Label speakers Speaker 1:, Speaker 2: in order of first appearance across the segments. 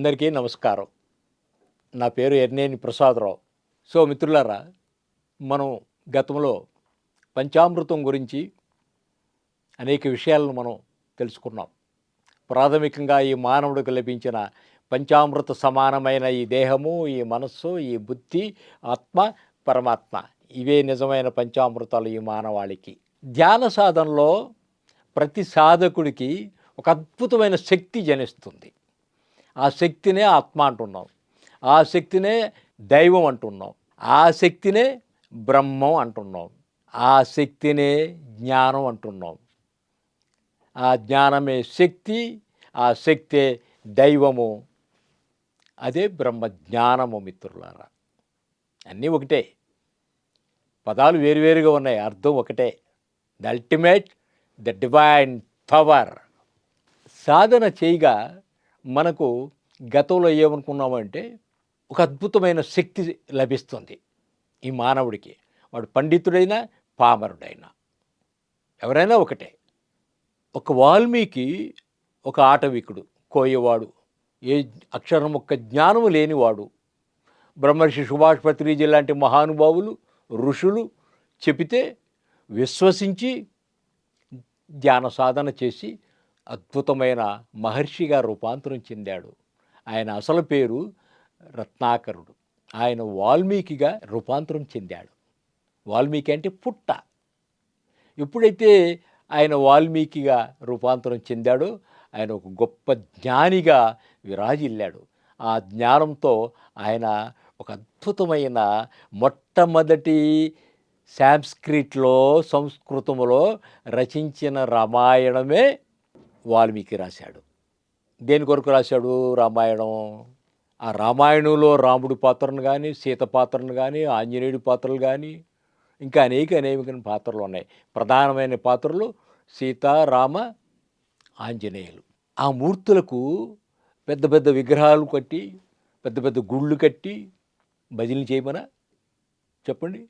Speaker 1: అందరికీ నమస్కారం. నా పేరు ఎర్నేని ప్రసాదరావు. సో మిత్రులారా మనం గతంలో పంచామృతం గురించి అనేక విషయాలను మనం తెలుసుకున్నాం. ప్రాథమికంగా ఈ మానవుడికి లభించిన పంచామృత సమానమైన ఈ దేహము ఈ మనస్సు ఈ బుద్ధి ఆత్మ పరమాత్మ. ఇవే నిజమైన పంచామృతాలు ఈ మానవాళికి. ధ్యాన సాధనలో ప్రతి సాధకుడికి ఒక అద్భుతమైన శక్తి జనిస్తుంది. ఆ శక్తినే ఆత్మ అంటున్నాం. ఆ శక్తినే దైవం అంటున్నాం. ఆ శక్తినే బ్రహ్మం అంటున్నాం. ఆ శక్తినే జ్ఞానం అంటున్నాం. ఆ జ్ఞానమే శక్తి ఆ శక్తే దైవము. అదే బ్రహ్మ జ్ఞానము మిత్రులారా. అన్నీ ఒకటే. పదాలు వేరువేరుగా ఉన్నాయి. అర్థం ఒకటే. The ultimate the divine power సాధన చేయగా మనకు గతంలో ఏమనుకున్నామంటే ఒక అద్భుతమైన శక్తి లభిస్తుంది ఈ మానవుడికి. వాడు పండితుడైనా పామరుడైనా. ఎవరైనా ఒకటే. ఒక వాల్మీకి ఒక ఆటవికుడు కోయవాడు. ఏ అక్షరం ఒక్క జ్ఞానము లేనివాడు. బ్రహ్మర్షి సుభాష్ పత్రిజీ లాంటి మహానుభావులు ఋషులు చెబితే విశ్వసించి ధ్యాన సాధన చేసి అద్భుతమైన మహర్షిగా రూపాంతరం చెందాడు. ఆయన అసలు పేరు రత్నాకరుడు. ఆయన వాల్మీకిగా రూపాంతరం చెందాడు. వాల్మీకి అంటే పుట్ట. ఎప్పుడైతే ఆయన వాల్మీకిగా రూపాంతరం చెందాడో ఆయన ఒక గొప్ప జ్ఞానిగా విరాజిల్లాడు. ఆ జ్ఞానంతో ఆయన ఒక అద్భుతమైన మొట్టమొదటి సాంస్క్రిట్లో సంస్కృతంలో రచించిన రామాయణమే వాల్మీకి రాశాడు. దేని కొరకు రాశాడు? రామాయణం. ఆ రామాయణంలో రాముడి పాత్రను కానీ సీత పాత్రను కానీ ఆంజనేయుడి పాత్రలు కానీ ఇంకా అనేక అనేక పాత్రలు ఉన్నాయి. ప్రధానమైన పాత్రలు సీత రామ ఆంజనేయులు. ఆ మూర్తులకు పెద్ద పెద్ద విగ్రహాలు కట్టి పెద్ద పెద్ద గుళ్ళు కట్టి భజనలు చేయమనా? చెప్పండి.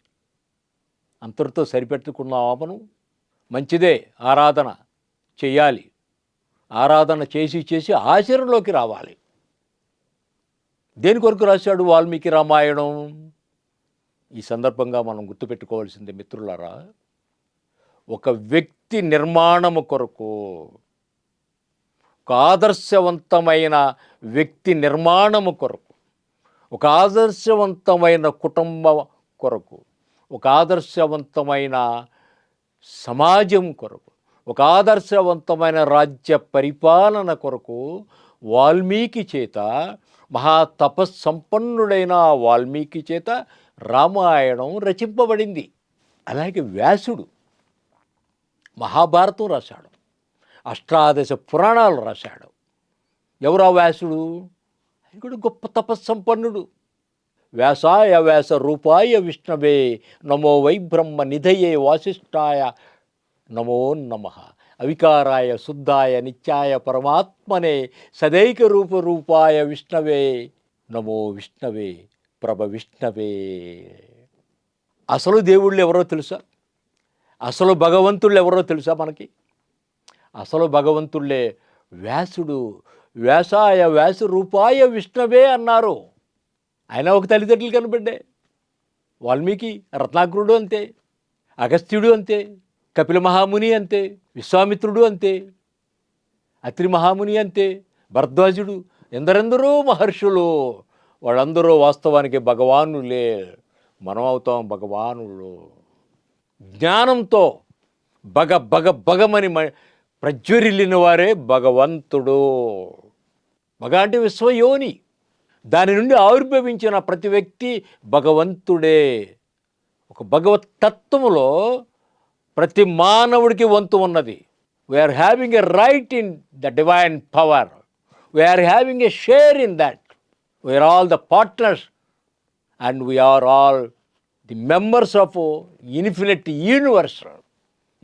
Speaker 1: అంతటితో సరిపెట్టుకున్నావా మనం మంచిదే ఆరాధన చేయాలి. ఆరాధన చేసి చేసి ఆచరణలోకి రావాలి. దేని కొరకు రాశాడు వాల్మీకి రామాయణం? ఈ సందర్భంగా మనం గుర్తుపెట్టుకోవాల్సింది మిత్రులారా ఒక వ్యక్తి నిర్మాణము కొరకు ఒక ఆదర్శవంతమైన వ్యక్తి నిర్మాణము కొరకు ఒక ఆదర్శవంతమైన కుటుంబం కొరకు ఒక ఆదర్శవంతమైన సమాజం కొరకు ఒక ఆదర్శవంతమైన రాజ్య పరిపాలన కొరకు వాల్మీకి చేత మహాతపస్సంపన్నుడైన వాల్మీకి చేత రామాయణం రచింపబడింది. అలాగే వ్యాసుడు మహాభారతం రాశాడు. అష్టాదశ పురాణాలు రాశాడు. ఎవరా వ్యాసుడు? ఆయన కూడా గొప్ప తపస్సంపన్నుడు. వ్యాసాయ వ్యాస రూపాయ విష్ణవే నమో వై బ్రహ్మ నిధయే వాసిష్ఠాయ నమో నమ. అవికారాయ శుద్ధాయ నిత్యాయ పరమాత్మనే సదైక రూప రూపాయ విష్ణవే. నమో విష్ణవే ప్రభ విష్ణవే. అసలు దేవుళ్ళు ఎవరో తెలుసా? అసలు భగవంతుళ్ళు ఎవరో తెలుసా మనకి? అసలు భగవంతుళ్ళే వ్యాసుడు వ్యాసాయ వ్యాసు రూపాయ విష్ణవే అన్నారు. ఆయన ఒక తల్లిదండ్రులు కనబడ్డే వాల్మీకి రత్నాకరుడు అంతే అగస్త్యుడు అంతే కపిల మహాముని అంతే విశ్వామిత్రుడు అంతే అత్రి మహాముని అంతే భరద్వాజుడు ఎందరెందరో మహర్షులు. వాళ్ళందరూ వాస్తవానికి భగవానులే మనం అవుతాం భగవానులు. జ్ఞానంతో బగ బగ బగమని మ- ప్రజ్వరిల్లిన వారే భగవంతుడు. మగ అంటే విశ్వయోని. దాని నుండి ఆవిర్భవించిన ప్రతి వ్యక్తి భగవంతుడే. ఒక భగవతత్వములో ప్రతి మానవుడికి వంతు ఉన్నది. We're having a right in the divine power we're having a share in that we're all the partners and we're all the members of infinite universe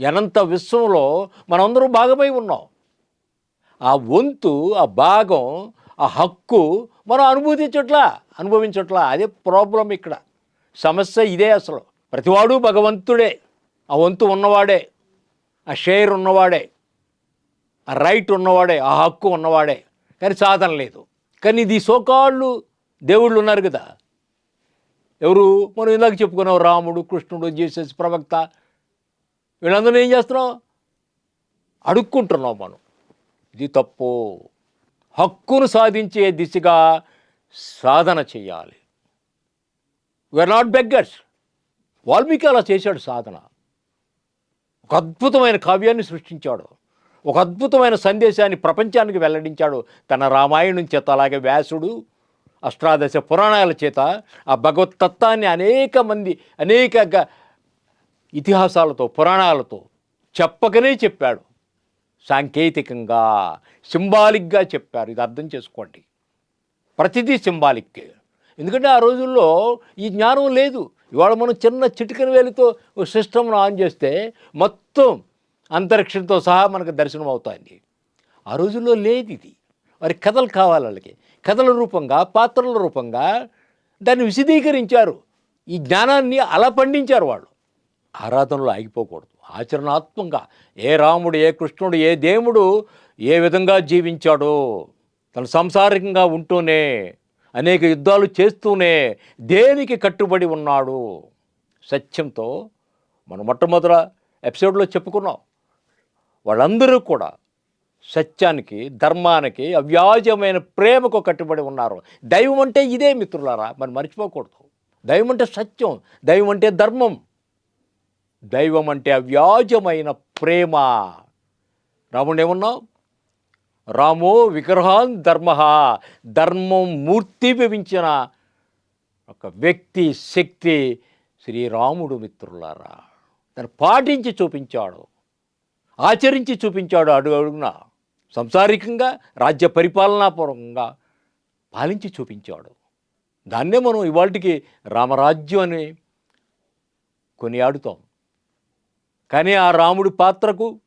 Speaker 1: అనంత విశ్వంలో మనందరూ భాగమై ఉన్నాం. ఆ వంతు ఆ భాగం ఆ హక్కు మనం అనుభూతించట్లా అనుభవించట్లా. అదే ప్రాబ్లం ఇక్కడ. సమస్య ఇదే అసలు. ప్రతివాడు భగవంతుడే. ఆ వంతు ఉన్నవాడే ఆ షేర్ ఉన్నవాడే ఆ రైట్ ఉన్నవాడే ఆ హక్కు ఉన్నవాడే. కానీ సాధన లేదు. కానీ ఇది సోకాళ్ళు దేవుళ్ళు ఉన్నారు కదా. ఎవరు? మనం ఇందాక చెప్పుకున్నాం రాముడు కృష్ణుడు జీసస్ ప్రవక్త. వీళ్ళందరూ ఏం చేస్తున్నాం? అడుక్కుంటున్నాం మనం. ఇది తప్పు. హక్కును సాధించే దిశగా సాధన చేయాలి. వీఆర్ నాట్ బెగ్గర్స్ వాల్మీకి అలా చేశాడు సాధన. ఒక అద్భుతమైన కావ్యాన్ని సృష్టించాడు. ఒక అద్భుతమైన సందేశాన్ని ప్రపంచానికి వెల్లడించాడు. తన రామాయణం చేత అలాగే వ్యాసుడు అష్టాదశ పురాణాల చేత ఆ భగవత్ తత్వాన్ని అనేక మంది అనేక గ- ఇతిహాసాలతో పురాణాలతో చెప్పకనే చెప్పాడు. సాంకేతికంగా సింబాలిక్గా చెప్పారు. ఇది అర్థం చేసుకోండి. ప్రతిదీ సింబాలిక్ ఎందుకంటే ఆ రోజుల్లో ఈ జ్ఞానం లేదు. ఇవాళ మనం చిన్న చిటికన వేలితో సిస్టమ్ను ఆన్ చేస్తే మొత్తం అంతరిక్షంతో సహా మనకు దర్శనం అవుతాయండి. ఆ రోజుల్లో లేదు ఇది. వారి కథలు కావాలి వాళ్ళకి. కథల రూపంగా పాత్రల రూపంగా దాన్ని విశదీకరించారు. ఈ జ్ఞానాన్ని అలా పండించారు వాళ్ళు. ఆరాధనలో ఆగిపోకూడదు. ఆచరణాత్మకంగా ఏ రాముడు ఏ కృష్ణుడు ఏ దేవుడు ఏ విధంగా జీవించాడో తను సంసారికంగా ఉంటూనే అనేక యుద్ధాలు చేస్తూనే దేనికి కట్టుబడి ఉన్నాడు? సత్యంతో మనం మొట్టమొదట ఎపిసోడ్లో చెప్పుకున్నాం. వాళ్ళందరూ కూడా సత్యానికి ధర్మానికి అవ్యాజమైన ప్రేమకు కట్టుబడి ఉన్నారు. దైవం అంటే ఇదే మిత్రులారా మరి మర్చిపోకూడదు. దైవం అంటే సత్యం దైవం అంటే ధర్మం. దైవం అంటే అవ్యాజమైన ప్రేమ. రాముడు ఏమన్నావు రామో విగ్రహాన్ ధర్మ. ధర్మం మూర్తి భవించిన ఒక వ్యక్తి శక్తి శ్రీరాముడు మిత్రులారా. దాన్ని పాటించి చూపించాడు. ఆచరించి చూపించాడు అడుగు అడుగున. సంసారికంగా రాజ్య పరిపాలనాపూర్వకంగా పాలించి చూపించాడు. దాన్నే మనం ఇవాళకి రామరాజ్యం అని కొనియాడుతాం. కానీ ఆ రాముడి పాత్రకు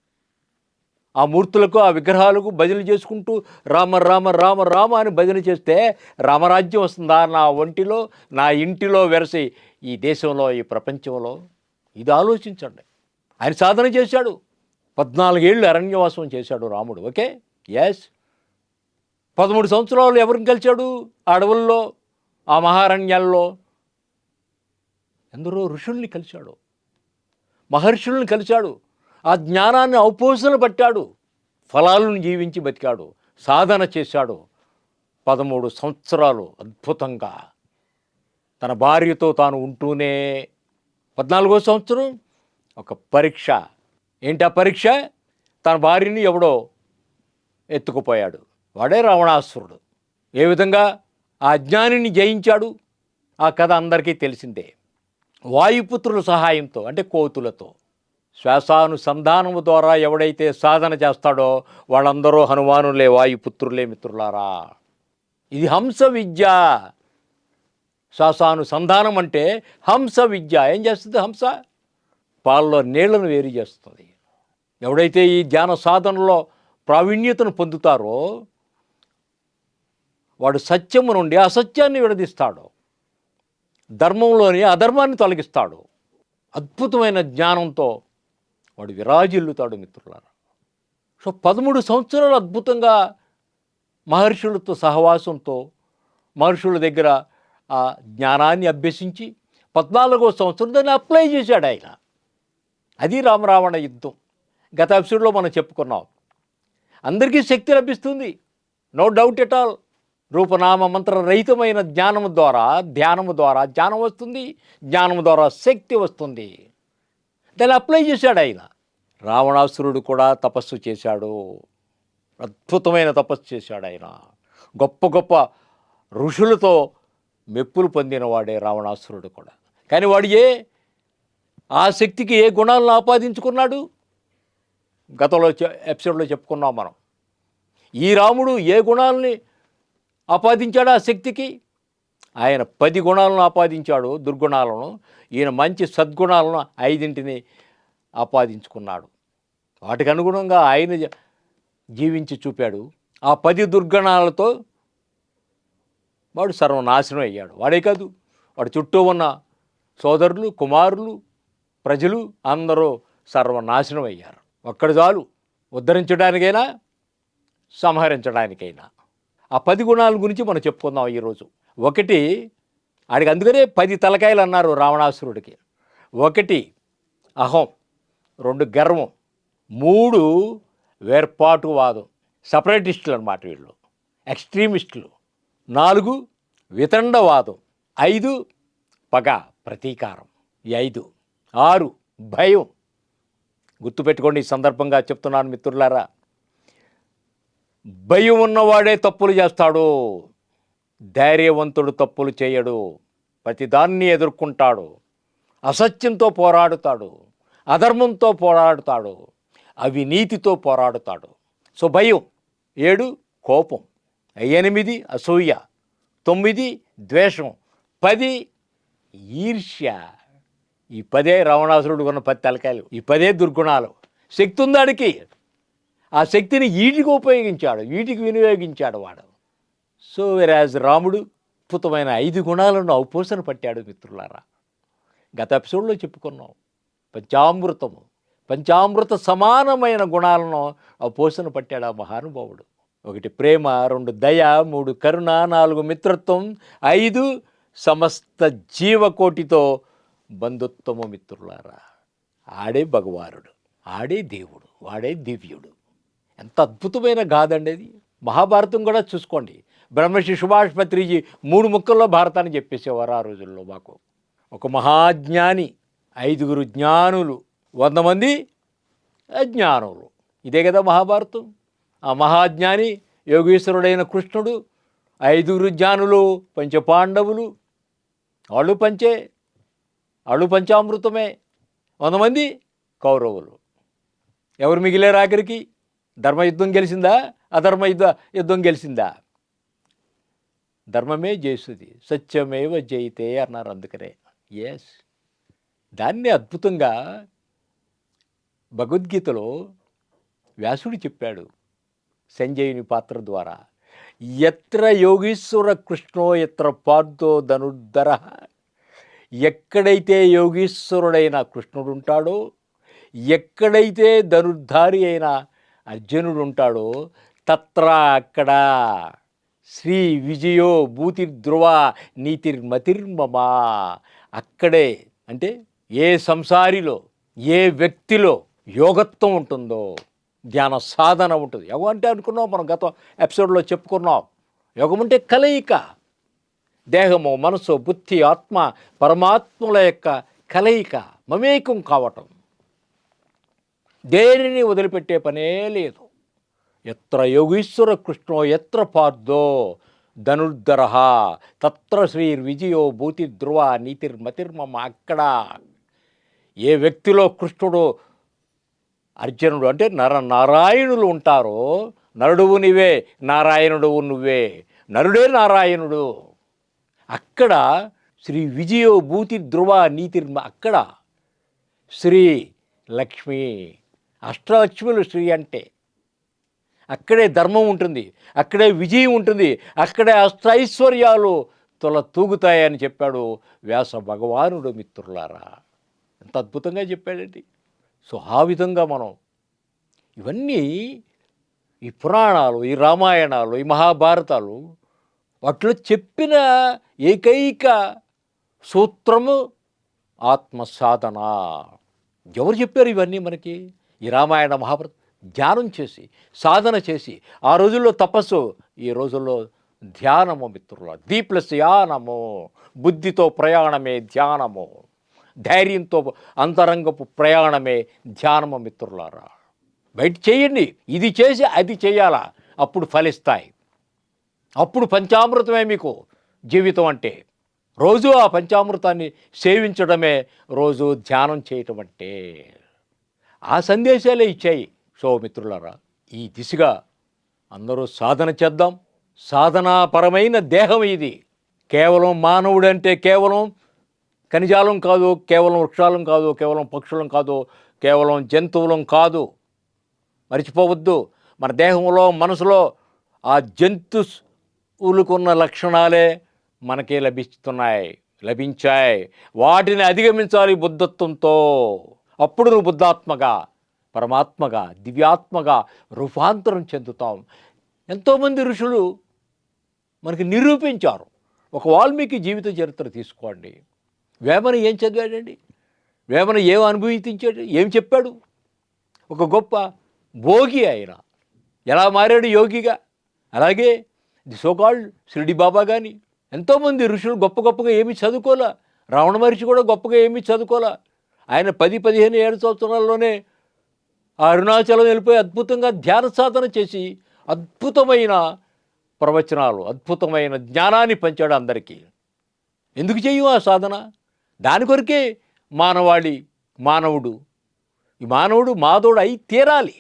Speaker 1: ఆ మూర్తులకు ఆ విగ్రహాలకు భజన చేసుకుంటూ రామ రామ రామ రామ అని భజన చేస్తే రామరాజ్యం వస్తుందా? నా ఒంటిలో నా ఇంటిలో వెరసి ఈ దేశంలో ఈ ప్రపంచంలో ఇది ఆలోచించండి. ఆయన సాధన చేశాడు. పద్నాలుగేళ్ళు అరణ్యవాసం చేశాడు రాముడు. ఓకే? ఎస్ పదమూడు సంవత్సరాలు ఎవరిని కలిశాడు? ఆ అడవుల్లో ఆ మహారణ్యాల్లో ఎందరో ఋషుల్ని కలిశాడు. మహర్షుల్ని కలిశాడు. ఆ జ్ఞానాన్ని ఔపోసన పట్టాడు. ఫలాలను జీవించి బతికాడు. సాధన చేశాడు. పదమూడు సంవత్సరాలు అద్భుతంగా. తన భార్యతో తాను ఉంటూనే పద్నాలుగో సంవత్సరం ఒక పరీక్ష. ఏంటి ఆ పరీక్ష? తన భార్యని ఎవడో ఎత్తుకుపోయాడు. వాడే రావణాసురుడు. ఏ విధంగా? ఆ అజ్ఞానిని జయించాడు. ఆ కథ అందరికీ తెలిసిందే. వాయుపుత్రుల సహాయంతో అంటే కోతులతో. శ్వాసానుసంధానము ద్వారా ఎవడైతే సాధన చేస్తాడో వాళ్ళందరూ హనుమానులే వాయుపుత్రులే మిత్రులారా. ఇది హంస విద్య. శ్వాసానుసంధానం అంటే హంస విద్య. ఏం చేస్తుంది హంస? పాలలో నీళ్ళను వేరు చేస్తుంది. ఎవడైతే ఈ ధ్యాన సాధనలో ప్రావీణ్యతను పొందుతారో వాడు సత్యము నుండి అసత్యాన్ని విడదీస్తాడు. ధర్మంలోని అధర్మాన్ని తొలగిస్తాడు. అద్భుతమైన జ్ఞానంతో వాడు విరాజిల్లుతాడు మిత్రులారా. సో పదమూడు సంవత్సరాలు అద్భుతంగా మహర్షులతో సహవాసంతో మహర్షుల దగ్గర ఆ జ్ఞానాన్ని అభ్యసించి పద్నాలుగో సంవత్సరం దాన్ని అప్లై చేశాడు ఆయన. అది రామరావణ యుద్ధం. గత ఎపిసోడ్లో మనం చెప్పుకున్నాం. అందరికీ శక్తి లభిస్తుంది. No doubt at all. రూపనామ మంత్ర రహితమైన జ్ఞానము ద్వారా ధ్యానము ద్వారా జ్ఞానం వస్తుంది. జ్ఞానము ద్వారా శక్తి వస్తుంది. దాన్ని అప్లై చేశాడు ఆయన. రావణాసురుడు కూడా తపస్సు చేశాడు. అద్భుతమైన తపస్సు చేశాడు ఆయన. గొప్ప గొప్ప ఋషులతో మెప్పులు పొందినవాడే రావణాసురుడు కూడా. కానీ వాడు ఏ ఆ శక్తికి ఏ గుణాలను ఆపాదించుకున్నాడు? గతంలో ఎపిసోడ్లో చెప్పుకున్నాం మనం. ఈ రాముడు ఏ గుణాలని ఆపాదించాడు ఆ శక్తికి? ఆయన పది గుణాలను ఆపాదించాడు దుర్గుణాలను. ఈయన మంచి సద్గుణాలను ఐదింటిని ఆపాదించుకున్నాడు. వాటికి అనుగుణంగా ఆయన జీవించి చూపాడు. ఆ పది దుర్గుణాలతో వాడు సర్వనాశనం అయ్యాడు. వాడే కాదు వాడు చుట్టూ ఉన్న సోదరులు కుమారులు ప్రజలు అందరూ సర్వనాశనం అయ్యారు. ఒక్కడు చాలు ఉద్ధరించడానికైనా సంహరించడానికైనా. ఆ పది గుణాల గురించి మనం చెప్పుకుందాం ఈరోజు. ఒకటి ఆడికి అందుకనే పది తలకాయలు అన్నారు రావణాసురుడికి. ఒకటి అహం రెండు గర్వం మూడు వేర్పాటువాదం సపరేటిస్టులు అన్నమాట వీళ్ళు. ఎక్స్ట్రీమిస్టులు. నాలుగు వితండవాదం. ఐదు పగ ప్రతీకారం. ఈ ఐదు. ఆరు భయం. గుర్తుపెట్టుకోండి ఈ సందర్భంగా చెప్తున్నాను మిత్రులారా. భయం ఉన్నవాడే తప్పులు చేస్తాడు. ధైర్యవంతుడు తప్పులు చేయడు ప్రతిదాన్ని ఎదుర్కొంటాడు అసత్యంతో పోరాడుతాడు అధర్మంతో పోరాడుతాడు అవినీతితో పోరాడుతాడు. సో భయం ఏడు కోపం ఎనిమిది అసూయ తొమ్మిది ద్వేషం పది ఈర్ష్య. ఈ పదే రావణాసురుడు కొన్న పది తలకాయలు ఈ పదే దుర్గుణాలు. శక్తి ఉందాడికి? ఆ శక్తిని వీటికి ఉపయోగించాడు వీటికి వినియోగించాడు వాడు. సో వెరాజ్ రాముడు అద్భుతమైన ఐదు గుణాలను ఔపోసన పట్టాడు మిత్రులారా. గత ఎపిసోడ్లో చెప్పుకున్నాం. పంచామృతము పంచామృత సమానమైన గుణాలను ఔపోసన పట్టాడు ఆ మహానుభావుడు. ఒకటి ప్రేమ రెండు దయ మూడు కరుణ నాలుగు మిత్రత్వం ఐదు సమస్త జీవకోటితో బంధుత్వము మిత్రులారా. ఆడే భగవానుడు ఆడే దేవుడు వాడే దివ్యుడు. ఎంత అద్భుతమైన గాథండి అది. మహాభారతం కూడా చూసుకోండి. బ్రహ్మశ్రీ సుభాష్ పత్రిజీ మూడు ముక్కల్లో భారతాన్ని చెప్పేసేవారు ఆ రోజుల్లో మాకు. ఒక మహాజ్ఞాని ఐదుగురు జ్ఞానులు వంద మంది అజ్ఞానులు. ఇదే కదా మహాభారతం. ఆ మహాజ్ఞాని యోగేశ్వరుడైన కృష్ణుడు ఐదుగురు జ్ఞానులు పంచపాండవులు. వాళ్ళు పంచే వాళ్ళు పంచామృతమే. వంద మంది కౌరవులు. ఎవరు మిగిలేరు ఆఖరికి? ధర్మయుద్ధం గెలిచిందా? అధర్మ యుద్ధ యుద్ధం గెలిచిందా? ధర్మమే జయిస్తుంది సత్యమేవ జయితే అన్నారు అందుకనే. ఎస్ దాన్ని అద్భుతంగా భగవద్గీతలో వ్యాసుడు చెప్పాడు సంజయుని పాత్ర ద్వారా. ఎత్ర యోగీశ్వర కృష్ణో ఎత్ర పార్థో ధనుర్ధర. ఎక్కడైతే యోగీశ్వరుడైన కృష్ణుడు ఉంటాడో ఎక్కడైతే ధనుర్ధారి అయిన అర్జునుడు ఉంటాడో తత్ర అక్కడ. శ్రీ విజయో భూతిర్ధ్రువ నీతిర్మతిర్మమా. అక్కడే అంటే ఏ సంసారిలో ఏ వ్యక్తిలో యోగత్వం ఉంటుందో ధ్యాన సాధన ఉంటుంది. యోగం అంటే అనుకున్నాం మనం గత ఎపిసోడ్లో చెప్పుకున్నాం. యోగం అంటే కలయిక. దేహము మనసు బుద్ధి ఆత్మ పరమాత్మల యొక్క కలయిక మమేకం కావటం. దేనిని వదిలిపెట్టే పనే లేదు. ఎత్ర యోగీశ్వర కృష్ణో ఎత్ర పార్థో ధనుర్ధర తత్ర శ్రీర్విజయో భూతి ధ్రువ నీతిర్మతిర్మమ అక్కడ. ఏ వ్యక్తిలో కృష్ణుడు అర్జునుడు అంటే నర నారాయణులు ఉంటారో నరుడువు నీవే నారాయణుడు నువ్వే నరుడే నారాయణుడు. అక్కడ శ్రీ విజయో భూతి ధ్రువ నీతిర్మ అక్కడ శ్రీ లక్ష్మి అష్టలక్ష్ములు శ్రీ అంటే అక్కడే ధర్మం ఉంటుంది అక్కడే విజయం ఉంటుంది అక్కడే అష్టైశ్వర్యాలు తొల తూగుతాయని చెప్పాడు వ్యాస భగవానుడు మిత్రులారా. ఎంత అద్భుతంగా చెప్పాడండి. సో ఆ విధంగా మనం ఇవన్నీ ఈ పురాణాలు ఈ రామాయణాలు ఈ మహాభారతాలు వాటిలో చెప్పిన ఏకైక సూత్రము ఆత్మ సాధన ఎవరు చెప్పారు ఇవన్నీ మనకి? ఈ రామాయణ మహాభారత. ధ్యానం చేసి సాధన చేసి ఆ రోజుల్లో తపస్సు ఈ రోజుల్లో ధ్యానము మిత్రుల దీప్లస్ యానము బుద్ధితో ప్రయాణమే ధ్యానము ధైర్యంతో అంతరంగపు ప్రయాణమే ధ్యానము మిత్రులారా. బయట చేయండి ఇది చేసి అది చేయాలా అప్పుడు ఫలిస్తాయి. అప్పుడు పంచామృతమే మీకు జీవితం అంటే. రోజు ఆ పంచామృతాన్ని సేవించడమే రోజు ధ్యానం చేయటం అంటే. ఆ సందేశాలే ఇచ్చాయి. సో మిత్రులారా ఈ దిశగా అందరూ సాధన చేద్దాం. సాధనాపరమైన దేహం ఇది. కేవలం మానవుడంటే కేవలం ఖనిజాలం కాదు కేవలం వృక్షాలం కాదు కేవలం పక్షులం కాదు కేవలం జంతువులం కాదు. మర్చిపోవద్దు మన దేహంలో మనసులో ఆ జంతువులకున్న లక్షణాలే మనకి లభిస్తున్నాయి లభించాయి. వాటిని అధిగమించాలి బుద్ధత్వంతో. అప్పుడు నువ్వు బుద్ధాత్మగా పరమాత్మగా దివ్యాత్మగా రూపాంతరం చెందుతాం. ఎంతోమంది ఋషులు మనకి నిరూపించారు. ఒక వాల్మీకి జీవిత చరిత్ర తీసుకోండి. వేమన ఏం చదివాడండి? వేమన ఏం అనుభవించాడు? ఏం చెప్పాడు? ఒక గొప్ప భోగి ఆయన. ఎలా మారాడు యోగిగా? అలాగే ది సోకాల్డ్ షిరిడి బాబా కానీ ఎంతోమంది ఋషులు గొప్ప గొప్పగా ఏమి చదువుకోలే. రావణ మహర్షి కూడా గొప్పగా ఏమీ చదువుకోలే. ఆయన పది పదిహేను ఏడు సంవత్సరాల్లోనే అరుణాచలం వెళ్ళిపోయి అద్భుతంగా ధ్యాన సాధన చేసి అద్భుతమైన ప్రవచనాలు అద్భుతమైన జ్ఞానాన్ని పంచాడు అందరికీ. ఎందుకు చేయు ఆ సాధన? దాని కొరకే మానవాళి మానవుడు. ఈ మానవుడు మాధవుడు అయి తీరాలి.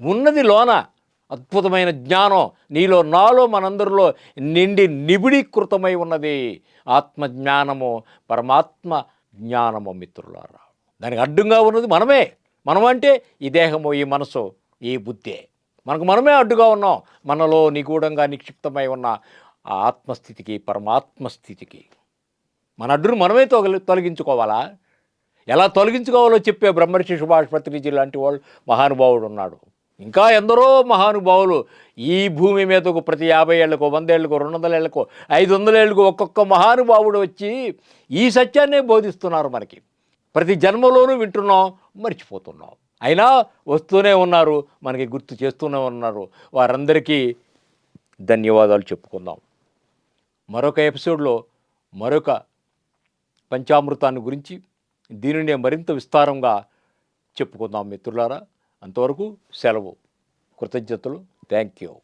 Speaker 1: ఉన్నది లోన అద్భుతమైన జ్ఞానం నీలో నాలో మనందరిలో నిండి నిబిడీకృతమై ఉన్నది ఆత్మ జ్ఞానము పరమాత్మ జ్ఞానము మిత్రులారా. దానికి అడ్డుగా ఉన్నది మనమే. మనం అంటే ఈ దేహము ఈ మనసు ఈ బుద్ధే. మనకు మనమే అడ్డుగా ఉన్నాం. మనలో నిగూఢంగా నిక్షిప్తమై ఉన్న ఆ ఆత్మస్థితికి పరమాత్మ స్థితికి మన అడ్డును మనమే తొలగి తొలగించుకోవాలా? ఎలా తొలగించుకోవాలో చెప్పే బ్రహ్మర్షి సుభాష్ పత్రిజీ లాంటి వాళ్ళు మహానుభావుడు ఉన్నాడు. ఇంకా ఎందరో మహానుభావులు ఈ భూమి మీదకు ప్రతి యాభై ఏళ్ళకు వంద ఏళ్ళకు రెండు వందల ఏళ్ళకు ఐదు వందల ఏళ్ళకు ఒక్కొక్క మహానుభావుడు వచ్చి ఈ సత్యాన్నే బోధిస్తున్నారు మనకి. ప్రతి జన్మలోనూ వింటున్నాం మర్చిపోతున్నాం. అయినా వస్తూనే ఉన్నారు మనకి గుర్తు చేస్తూనే ఉన్నారు. వారందరికీ ధన్యవాదాలు చెప్పుకుందాం. మరొక ఎపిసోడ్లో మరొక పంచామృతాన్ని గురించి దీనినే మరింత విస్తారంగా చెప్పుకుందాం మిత్రులారా. అంతవరకు సెలవు. కృతజ్ఞతలు. Thank you.